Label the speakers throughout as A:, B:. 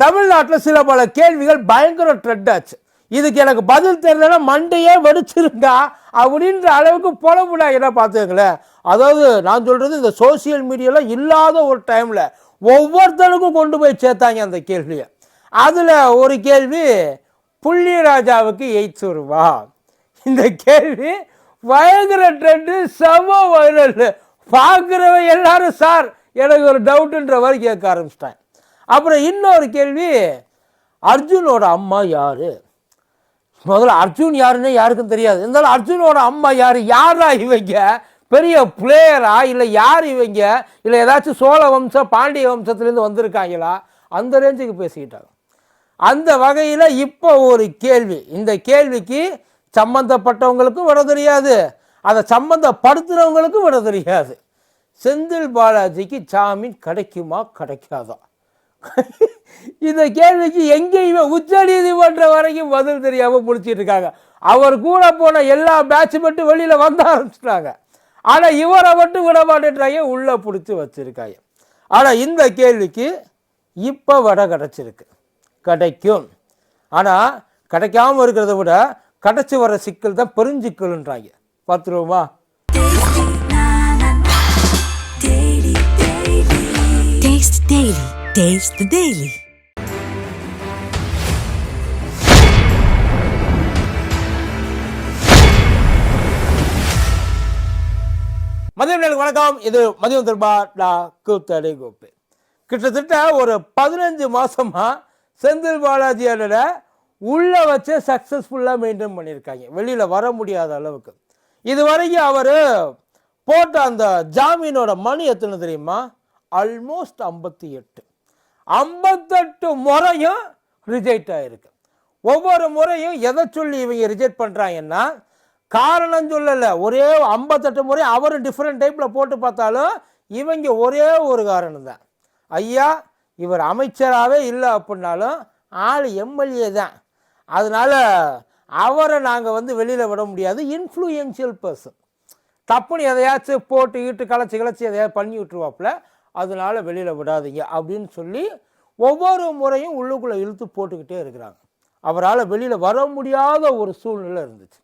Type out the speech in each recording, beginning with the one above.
A: தமிழ்நாட்டில் சில பல கேள்விகள் பயங்கர ட்ரெட் ஆச்சு. இதுக்கு எனக்கு பதில் தெரியலன்னா மண்டையே வெடிச்சிருந்தா அப்படின்ற அளவுக்கு புலம்புடா என்ன பார்த்துங்களேன் அதாவது நான் சொல்கிறது இந்த சோசியல் மீடியாவில் இல்லாத ஒரு டைமில் ஒவ்வொருத்தருக்கும் கொண்டு போய் சேர்த்தாங்க அந்த கேள்வியை. அதில் ஒரு கேள்வி புள்ளி ராஜாவுக்கு எய்ட்ஸ் வருவா இந்த கேள்வி பயங்கர ட்ரெண்டு செம வைரல் பார்க்குறவன் எல்லாரும் சார் எனக்கு ஒரு டவுட்டுன்ற மாதிரி கேட்க ஆரம்பிச்சிட்டேன் அப்புறம் இன்னொரு கேள்வி அர்ஜுனோட அம்மா யார்? முதல்ல அர்ஜுன் யாருன்னு யாருக்கும் தெரியாது. இருந்தாலும் அர்ஜுனோட அம்மா யார்? யாரா இவங்க? பெரிய பிளேயரா இல்லை யார் இவங்க? இல்லை ஏதாச்சும் சோழ வம்சம் பாண்டிய வம்சத்துலேருந்து வந்திருக்காங்களா? அந்த ரேஞ்சுக்கு பேசிக்கிட்டாங்க. அந்த வகையில் இப்போ ஒரு கேள்வி. இந்த கேள்விக்கு சம்மந்தப்பட்டவங்களுக்கும் விட தெரியாது. அதை சம்மந்தப்படுத்துகிறவங்களுக்கும் விட தெரியாது. செந்தில் பாலாஜிக்கு ஜாமீன் கிடைக்குமா? கிடைக்காதா? இந்த கேள்விக்கு எங்கேயுமே உச்ச நீதிமன்றம் வரைக்கும் பதில் தெரியாமல் பிடிச்சிட்டு இருக்காங்க. அவர் கூட போன எல்லா பேட்ச் மட்டும் வெளியில் வந்த ஆரம்பிச்சிட்டாங்க. ஆனால் இவரை மட்டும் விட மாட்டேன்றாங்க உள்ளே பிடிச்சி வச்சுருக்காங்க. ஆனால் இந்த கேள்விக்கு இப்போ விட கிடச்சிருக்கு. கிடைக்கும். ஆனால் கிடைக்காம இருக்கிறத விட கிடச்சி வர சிக்கல் தான் பெருஞ்சிக்கல்ன்றாங்க. பார்த்துருவோமா?
B: Taste Daily. Taste the Daily.
A: மதியம் வணக்கம். இது மதியம் திரும்பா நான் கூத்தடை கோப்பு கிட்டத்தட்ட ஒரு பதினஞ்சு மாசமா செந்தில் பாலாஜி அண்ணனை உள்ள வச்சு சக்ஸஸ்ஃபுல்லாக மெயின்டைன் பண்ணியிருக்காங்க. வெளியில் வர முடியாத அளவுக்கு. இது வரைக்கும் அவர் போட்ட அந்த ஜாமீனோட மணி எத்தனை தெரியுமா? ஆல்மோஸ்ட் ஐம்பத்தி எட்டு. ஐம்பத்தெட்டு முறையும் ரிஜெக்ட் ஆகிருக்கு ஒவ்வொரு முறையும் எதை சொல்லி இவங்க ரிஜெக்ட் பண்ணுறாங்கன்னா காரணம் சொல்லலை. ஒரே ஐம்பத்தெட்டு முறை அவரும் டிஃப்ரெண்ட் டைப்பில் போட்டு பார்த்தாலும் இவங்க ஒரே ஒரு காரணம் தான். ஐயா இவர் அமைச்சராகவே இல்லை அப்படின்னாலும் ஆள் எம்எல்ஏ தான். அதனால் அவரை நாங்கள் வந்து வெளியில் விட முடியாது. இன்ஃப்ளூயன்ஷியல் பர்சன் தப்புன்னு எதையாச்சும் போட்டு ஈட்டு களைச்சி களைச்சி எதையாவது பண்ணி விட்டுருவாப்புல. அதனால் வெளியில் விடாதீங்க அப்படின்னு சொல்லி ஒவ்வொரு முறையும் உள்ளுக்குள்ளே இழுத்து போட்டுக்கிட்டே இருக்கிறாங்க. அவரால் வெளியில் வர முடியாத ஒரு சூழ்நிலை இருந்துச்சு.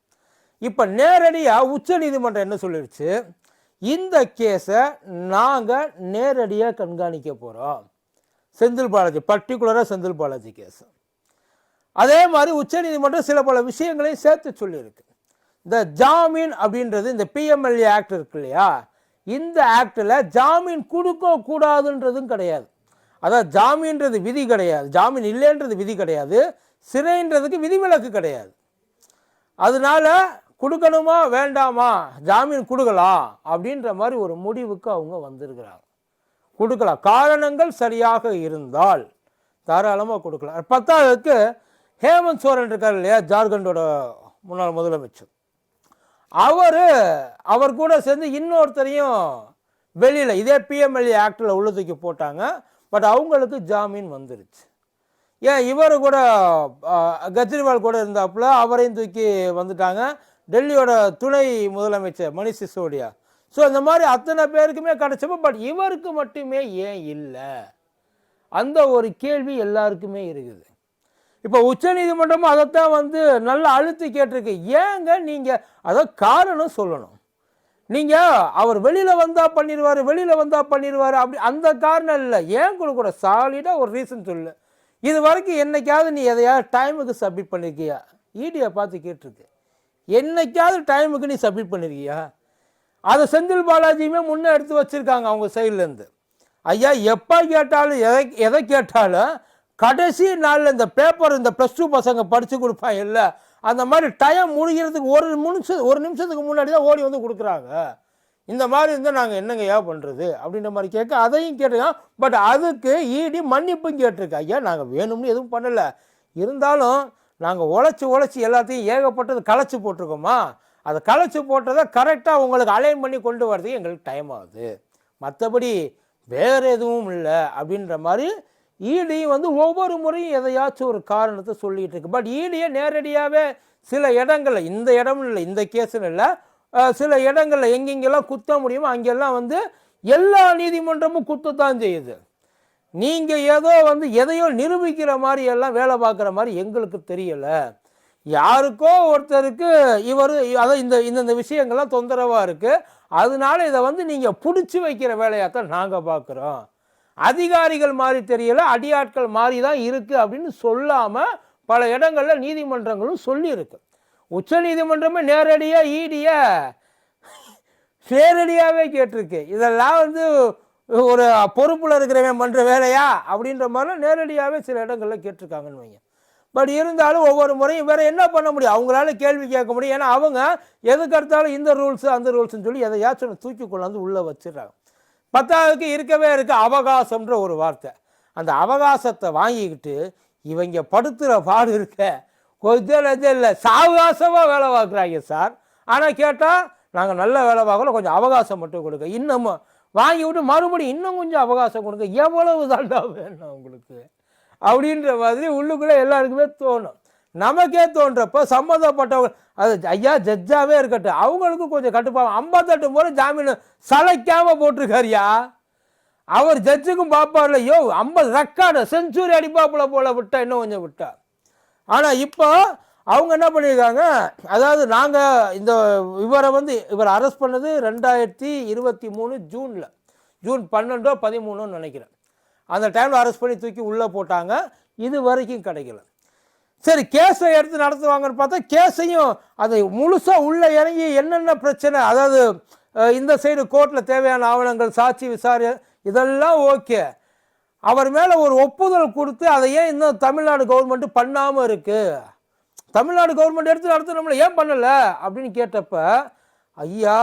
A: இப்போ நேரடியாக உச்சநீதிமன்றம் என்ன சொல்லிடுச்சு இந்த கேஸை நாங்கள் நேரடியாக கண்காணிக்க போகிறோம் செந்தில் பாலாஜி பர்டிகுலராக செந்தில் பாலாஜி கேஸ். அதே மாதிரி உச்சநீதிமன்றம் சில பல விஷயங்களையும் சேர்த்து சொல்லியிருக்கு. இந்த ஜாமீன் அப்படின்றது இந்த பிஎம்எல்ஏ ஆக்ட் இருக்கு இல்லையா? இந்த ஆக்டில் ஜாமீன் கொடுக்க கூடாதுன்றதும் கிடையாது. அதான் ஜாமீன்றது விதி கிடையாது. ஜாமீன் இல்லைன்றது விதி கிடையாது. சிறைன்றதுக்கு விதிவிலக்கு கிடையாது. அதனால கொடுக்கணுமா வேண்டாமா? ஜாமீன் கொடுக்கலாம் அப்படின்ற மாதிரி ஒரு முடிவுக்கு அவங்க வந்திருக்கிறாங்க. கொடுக்கலாம். காரணங்கள் சரியாக இருந்தால் தாராளமாக கொடுக்கலாம். பத்தாவதுக்கு ஹேமந்த் சோரன் இருக்கார் இல்லையா? ஜார்க்கண்டோட முன்னாள் முதலமைச்சர். அவர் அவர் கூட சேர்ந்து இன்னொருத்தரையும் வெளியில் இதே பிஎம்எல்ஏ ஆக்டில் உள்ள தூக்கி போட்டாங்க. பட் அவங்களுக்கு ஜாமீன் வந்துருச்சு. ஏன் இவர் கூட கஜ்ரிவால் கெஜ்ரிவால் கூட இருந்தாப்புல அவரையும் தூக்கி வந்துட்டாங்க. டெல்லியோட துணை முதலமைச்சர் மணிஷ் சிசோடியா. ஸோ இந்த மாதிரி அத்தனை பேருக்குமே கிடச்சப்போ பட் இவருக்கு மட்டுமே ஏன் இல்லை? அந்த ஒரு கேள்வி எல்லாருக்குமே இருக்குது. இப்போ உச்சநீதிமன்றமும் அதைத்தான் வந்து நல்லா அழுத்தி கேட்டிருக்கு. ஏங்க நீங்கள் அதை காரணம் சொல்லணும். நீங்கள் அவர் வெளியில் வந்தால் பண்ணிடுவார் வெளியில் வந்தால் பண்ணிடுவார் அப்படி அந்த காரணம் இல்லை. ஏன் கொடுக்கூட சாலிடாக ஒரு ரீசன் சொல்லு. இது வரைக்கும் என்னைக்காவது நீ எதையாவது டைமுக்கு சப்மிட் பண்ணியிருக்கியா ஈடியை பார்த்து கேட்டிருக்கு. என்னைக்காவது டைமுக்கு நீ சப்மிட் பண்ணியிருக்கியா அதை செந்தில் பாலாஜியுமே முன்னே எடுத்து வச்சுருக்காங்க அவங்க சைட்லேருந்து ஐயா எப்போ கேட்டாலும் எதை எதை கேட்டாலும் கடைசி நாளில் இந்த பேப்பர் இந்த ப்ளஸ் டூ பசங்க படித்து கொடுப்பாங்க இல்லை அந்த மாதிரி டைம் முடிகிறதுக்கு ஒரு நிமிஷம் ஒரு நிமிஷத்துக்கு முன்னாடி தான் ஓடி வந்து கொடுக்குறாங்க. இந்த மாதிரி இருந்தால் நாங்கள் என்னங்க ஏன் பண்ணுறது அப்படின்ற மாதிரி கேட்க அதையும் கேட்டிருக்கோம் பட் அதுக்கு ஈடி மன்னிப்பும் கேட்டிருக்கா. ஐயா நாங்கள் வேணும்னு எதுவும் பண்ணலை. இருந்தாலும் நாங்கள் உழைச்சி உழைச்சி எல்லாத்தையும் ஏகப்பட்டது களைச்சி போட்டிருக்கோமா? அதை களைச்சி போட்டதை கரெக்டாக உங்களுக்கு அலைன் பண்ணி கொண்டு வரதுக்கு எங்களுக்கு டைம் ஆகுது. மற்றபடி வேறு எதுவும் இல்லை அப்படின்ற மாதிரி ஈடியும் வந்து ஒவ்வொரு முறையும் எதையாச்சும் ஒரு காரணத்தை சொல்லிகிட்டு இருக்கு. பட் ஈடியை நேரடியாகவே சில இடங்களில் இந்த இடமும் இல்லை இந்த கேஸுன்னு இல்லை. சில இடங்களில் எங்கெங்கெல்லாம் குத்த முடியுமோ அங்கெல்லாம் வந்து எல்லா நீதிமன்றமும் குத்தத்தான் செய்யுது. நீங்கள் ஏதோ வந்து எதையோ நிரூபிக்கிற மாதிரி எல்லாம் வேலை பார்க்குற மாதிரி எங்களுக்கு தெரியலை. யாருக்கோ ஒருத்தருக்கு இவர் அதான் இந்த இந்த விஷயங்கள்லாம் தொந்தரவாக இருக்குது அதனால இதை வந்து நீங்கள் பிடிச்சி வைக்கிற வேலையாக தான் நாங்கள் பார்க்குறோம். அதிகாரிகள் மாதிரி தெரியல அடியாட்கள் மாதிரி தான் இருக்குது அப்படின்னு சொல்லாமல் பல இடங்களில் நீதிமன்றங்களும் சொல்லியிருக்கு. உச்ச நீதிமன்றமே நேரடியாக ஈடிய நேரடியாகவே கேட்டிருக்கு. இதெல்லாம் வந்து ஒரு பொறுப்பில் இருக்கிறவன் பண்ணுற வேலையா அப்படின்ற மாதிரிலாம் நேரடியாகவே சில இடங்களில் கேட்டிருக்காங்கன்னு வைங்க. பட் இருந்தாலும் ஒவ்வொரு முறையும் வேறு என்ன பண்ண முடியும்? அவங்களால கேள்வி கேட்க முடியும். ஏன்னா அவங்க எதுக்கு எடுத்தாலும் இந்த ரூல்ஸு அந்த ரூல்ஸ்னு சொல்லி எதையாச்சும் தூக்கி கொண்டாந்து உள்ளே வச்சிடறாங்க. பத்தாவதுக்கு இருக்கவே இருக்க அவகாசம்ன்ற ஒரு வார்த்தை. அந்த அவகாசத்தை வாங்கிக்கிட்டு இவங்க படுத்துகிற பாடு இருக்க கொஞ்சம் லஞ்சம் இல்லை சாவகாசமாக வேலை பார்க்குறாங்க சார். ஆனால் கேட்டால் நாங்கள் நல்ல வேலை பார்க்கல கொஞ்சம் அவகாசம் மட்டும் கொடுக்க இன்னமும் வாங்கி விட்டு மறுபடியும் இன்னும் கொஞ்சம் அவகாசம் கொடுங்க. எவ்வளவு தாண்டா வேணும் உங்களுக்கு? அப்படின்ற மாதிரி உள்ளுக்குள்ளே எல்லாருக்குமே தோணும். நமக்கே தோன்றப்ப சம்மந்தப்பட்டவங்க அது ஐயா ஜட்ஜாவே இருக்கட்டும். அவங்களுக்கும் கொஞ்சம் கட்டுப்பாடு. ஐம்பத்தெட்டு முறை ஜாமீன் சளைக்காமல் போட்டிருக்காருயா அவர் ஜட்ஜுக்கும் பார்ப்பார்ல யோ ஐம்பது ரெக்கார்டு செஞ்சுரி அடிப்பாப்புல போல விட்டா இன்னும் கொஞ்சம் விட்டா? ஆனால் இப்போ அவங்க என்ன பண்ணியிருக்காங்க? அதாவது நாங்கள் இந்த இவரை வந்து இவர் அரெஸ்ட் பண்ணது ரெண்டாயிரத்தி இருபத்தி மூணு ஜூனில். ஜூன் பன்னெண்டோ பதிமூணோன்னு நினைக்கிறேன். அந்த டைமில் அரெஸ்ட் பண்ணி தூக்கி உள்ளே போட்டாங்க. இது வரைக்கும் கிடைக்கல. சரி கேஸை எடுத்து நடத்துவாங்கன்னு பார்த்தா கேஸையும் அது முழுசாக உள்ளே இறங்கி என்னென்ன பிரச்சனை அதாவது இந்த சைடு கோர்ட்டில் தேவையான ஆவணங்கள் சாட்சி விசாரி இதெல்லாம் ஓகே. அவர் மேலே ஒரு ஒப்புதல் கொடுத்து அதை ஏன் இன்னும் தமிழ்நாடு கவர்மெண்ட்டு பண்ணாமல் இருக்குது தமிழ்நாடு கவர்மெண்ட் எடுத்து நடத்தணும்ல ஏன் பண்ணலை? அப்படின்னு கேட்டப்ப ஐயா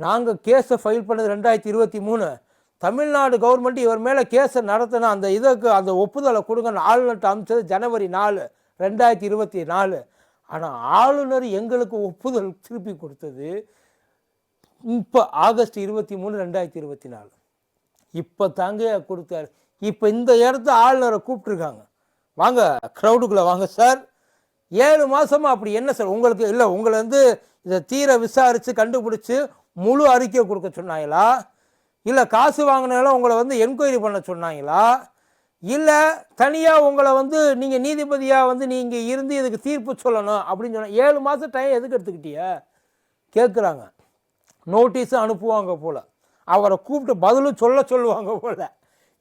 A: நாங்கள் கேஸை ஃபைல் பண்ணது ரெண்டாயிரத்தி இருபத்தி மூணு. தமிழ்நாடு கவர்மெண்ட் இவர் மேலே கேஸை நடத்தின அந்த இதுக்கு அந்த ஒப்புதலை கொடுங்க நாலு நட்டு அமைச்சது ஜனவரி நாலு. ரெண்டாயிரத்தி இருபத்தி நாலு. ஆனால் ஆளுநர் எங்களுக்கு ஒப்புதல் திருப்பி கொடுத்தது இப்போ ஆகஸ்ட் இருபத்தி மூணு ரெண்டாயிரத்தி இருபத்தி நாலு. இப்போ தாங்க கொடுத்தாரு. இப்போ இந்த இடத்த ஆளுநரை கூப்பிட்ருக்காங்க வாங்க க்ரௌடுக்குள்ளே வாங்க சார் ஏழு மாதமாக அப்படி என்ன சார் உங்களுக்கு இல்லை உங்களை வந்து இதை தீர விசாரித்து கண்டுபிடிச்சி முழு அறிக்கை கொடுக்க சொன்னாங்களா? இல்லை காசு வாங்கினாலும் உங்களை வந்து என்கொயரி பண்ண சொன்னாங்களா? இல்லை தனியாக உங்களை வந்து நீங்கள் நீதிபதியாக வந்து நீங்கள் இருந்து இதுக்கு தீர்ப்பு சொல்லணும் அப்படின்னு சொன்னால் ஏழு மாதம் டைம் எதுக்கு எடுத்துக்கிட்டிய? கேட்குறாங்க நோட்டீஸும் அனுப்புவாங்க போல். அவரை கூப்பிட்டு பதிலும் சொல்ல சொல்லுவாங்க போல்.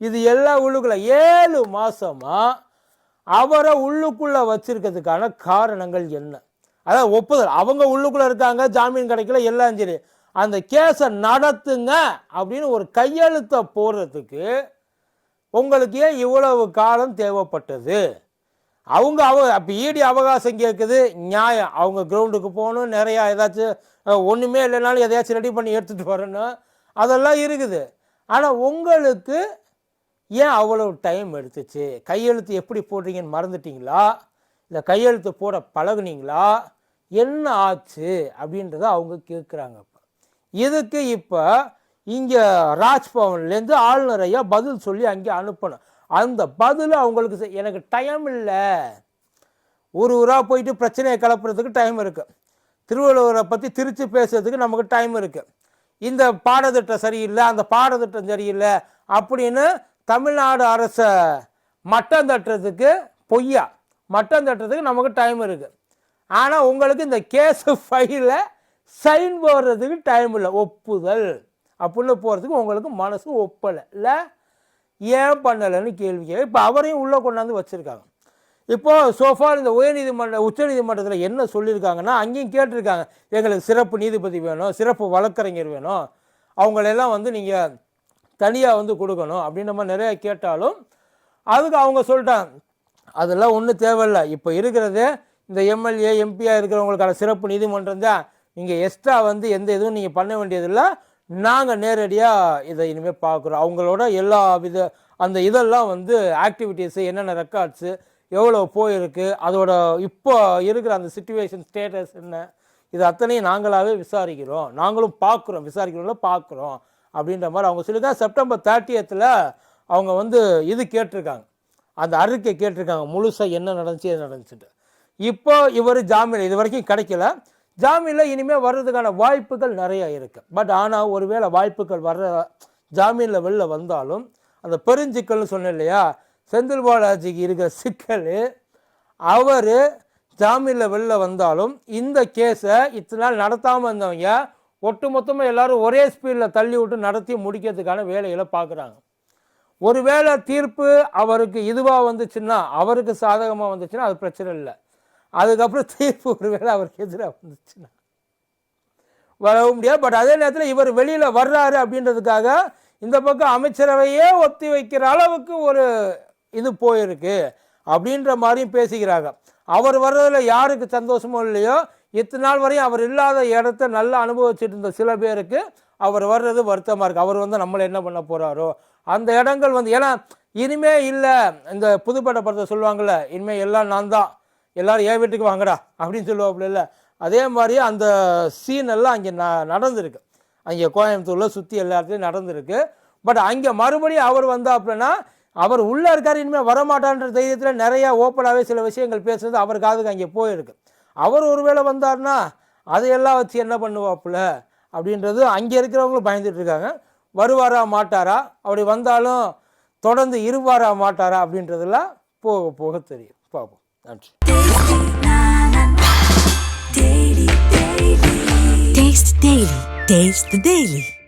A: இது எல்லா உள்ளுக்குள்ள ஏழு மாதமாக அவரை உள்ளுக்குள்ளே வச்சுருக்கிறதுக்கான காரணங்கள் என்ன? அதாவது ஒப்புதல். அவங்க உள்ளுக்குள்ளே இருக்காங்க ஜாமீன் கிடைக்கல எல்லாம் சரி. அந்த கேஸை நடத்துங்க அப்படின்னு ஒரு கையெழுத்தை போடுறதுக்கு உங்களுக்கு ஏன் இவ்வளவு காலம் தேவைப்பட்டது? அவங்க அவ அப்போ ஈடி அவகாசம் கேட்குது நியாயம். அவங்க கிரவுண்டுக்கு போகணும். நிறையா ஏதாச்சும் ஒன்றுமே இல்லைனாலும் எதையாச்சும் ரெடி பண்ணி எடுத்துகிட்டு வரணும். அதெல்லாம் இருக்குது. ஆனால் உங்களுக்கு ஏன் அவ்வளவு டைம் எடுத்துச்சு? கையெழுத்து எப்படி போடுறீங்கன்னு மறந்துட்டீங்களா? இல்லை கையெழுத்து போட பழகுனீங்களா? என்ன ஆச்சு? அப்படின்றத அவங்க கேட்குறாங்க இப்போ இதுக்கு இப்போ இங்கே ராஜ்பவன்லேருந்து ஆளுநர் ஐயா பதில் சொல்லி அங்கே அனுப்பணும். அந்த பதில் அவங்களுக்கு செ- எனக்கு டைம் இல்லை. ஒரு ஊராக போயிட்டு பிரச்சனையை கிளப்புறதுக்கு டைம் இருக்குது திருவள்ளுவரை பற்றி திருச்சி பேசுறதுக்கு நமக்கு டைம் இருக்குது இந்த பாடத்திட்டம் சரியில்லை அந்த பாடத்திட்டம் சரியில்லை அப்படின்னு தமிழ்நாடு அரசை மட்டம் தட்டுறதுக்கு பொய்யா. மட்டம் தட்டுறதுக்கு நமக்கு டைம் இருக்குது ஆனால் உங்களுக்கு இந்த கேஸ் ஃபைலில் சைன் போடுறதுக்கு டைம் இல்லை. ஒப்புதல். அப்படின்னு போகிறதுக்கு உங்களுக்கு மனசு ஒப்பலை. இல்லை? ஏன் பண்ணலைன்னு கேள்வி கேள்வி இப்போ அவரையும் உள்ளே கொண்டாந்து வச்சுருக்காங்க. இப்போது சோஃபார் இந்த உயர்நீதிமன்ற உச்சநீதிமன்றத்தில் என்ன சொல்லியிருக்காங்கன்னா அங்கேயும் கேட்டிருக்காங்க எங்களுக்கு சிறப்பு நீதிபதி வேணும் சிறப்பு வழக்கறிஞர் வேணும் அவங்களெல்லாம் வந்து நீங்கள் தனியாக வந்து கொடுக்கணும் அப்படின்ற மாதிரி நிறையா கேட்டாலும் அதுக்கு அவங்க சொல்லிட்டாங்க அதெல்லாம் ஒன்றும் தேவையில்லை இப்போ இருக்கிறது இந்த எம்எல்ஏ எம்பியாக இருக்கிறவங்களுக்கான சிறப்பு நீதிமன்றம் தான். நீங்கள் எக்ஸ்ட்ரா வந்து எந்த இதுவும் நீங்கள் பண்ண வேண்டியதில்லை நாங்கள் நேரடியாக இதை இனிமேல் பார்க்குறோம். அவங்களோட எல்லா வித அந்த இதெல்லாம் வந்து ஆக்டிவிட்டீஸு என்னென்ன ரெக்கார்ட்ஸு எவ்வளோ போயிருக்கு அதோட இப்போ இருக்கிற அந்த சுச்சுவேஷன் ஸ்டேட்டஸ் என்ன இது அத்தனையும் நாங்களாகவே விசாரிக்கிறோம். நாங்களும் பார்க்குறோம் விசாரிக்கிறோம்ல பார்க்குறோம் அப்படின்ற மாதிரி அவங்க சொல்லியிருக்காங்க செப்டம்பர் தேர்ட்டியத்தில் அவங்க வந்து இது கேட்டிருக்காங்க. அந்த அறிக்கை கேட்டிருக்காங்க முழுசாக என்ன நடந்துச்சு எது நடந்துச்சுட்டு இப்போ இவர் ஜாமீன் இது வரைக்கும் கிடைக்கல. ஜாமீனில் இனிமேல் வர்றதுக்கான வாய்ப்புகள் நிறையா இருக்குது பட் ஆனால் ஒருவேளை வாய்ப்புகள் வர்ற ஜாமீனில் வெளில வந்தாலும் அந்த பெருஞ்சிக்கல்னு சொன்னேன் இல்லையா செந்தில் பாலாஜிக்கு இருக்கிற சிக்கல் அவர் ஜாமீனில் வெளில வந்தாலும் இந்த கேஸை இத்தனை நாள் நடத்தாமல் இருந்தவங்க ஒட்டுமொத்தமாக எல்லோரும் ஒரே ஸ்பீடில் தள்ளி விட்டு நடத்தி முடிக்கிறதுக்கான வேலைகளை பார்க்குறாங்க. ஒருவேளை தீர்ப்பு அவருக்கு இதுவாக வந்துச்சுன்னா அவருக்கு சாதகமாக வந்துச்சுன்னா அது பிரச்சனை இல்லை. அதுக்கப்புறம் தீர்ப்பு ஒருவேளை அவருக்கு எதிராக வந்துச்சுன்னா. வரவும் முடியாது. பட் அதே நேரத்தில் இவர் வெளியில் வர்றாரு அப்படின்றதுக்காக இந்த பக்கம் அமைச்சரவையே ஒத்தி வைக்கிற அளவுக்கு ஒரு இது போயிருக்கு அப்படின்ற மாதிரியும் பேசிக்கிறாங்க. அவர் வர்றதில் யாருக்கு சந்தோஷமோ இல்லையோ இத்தனை நாள் வரையும் அவர் இல்லாத இடத்த நல்லா அனுபவிச்சுட்டு இருந்த சில பேருக்கு அவர் வர்றது வருத்தமாக இருக்குது அவர் வந்து நம்மளை என்ன பண்ண போகிறாரோ அந்த இடங்கள் வந்து ஏன்னா இனிமே இல்லை இந்த புதுப்பேட்டை படத்தை சொல்லுவாங்கள்ல இனிமேல் எல்லாம் நான் தான் எல்லாரும் என் வீட்டுக்கு வாங்கடா அப்படின்னு சொல்லுவாப்புல இல்லை. அதே மாதிரி அந்த சீன் எல்லாம் அங்கே ந நடந்திருக்கு. அங்கே கோயம்புத்தூரில் சுற்றி எல்லா இடத்துலையும் நடந்திருக்கு. பட் அங்கே மறுபடியும் அவர் வந்தாப்புலனா அவர் உள்ளே இருக்கார் இனிமேல் வரமாட்டான்ற தைரியத்தில் நிறையா ஓப்பனாகவே சில விஷயங்கள் பேசுறது அவர் காதுக்கு அங்கே போயிருக்கு. அவர் ஒருவேளை வந்தார்னா அதையெல்லாம் வச்சு என்ன பண்ணுவாப்புல அப்படின்றது அங்கே இருக்கிறவங்களும் பயந்துட்டு இருக்காங்க. வருவாரா மாட்டாரா? அப்படி வந்தாலும் தொடர்ந்து இருவாரா மாட்டாரா அப்படின்றதெல்லாம் போக போக தெரியும். பார்ப்போம். நன்றி
B: Taste Daily. Taste the Daily.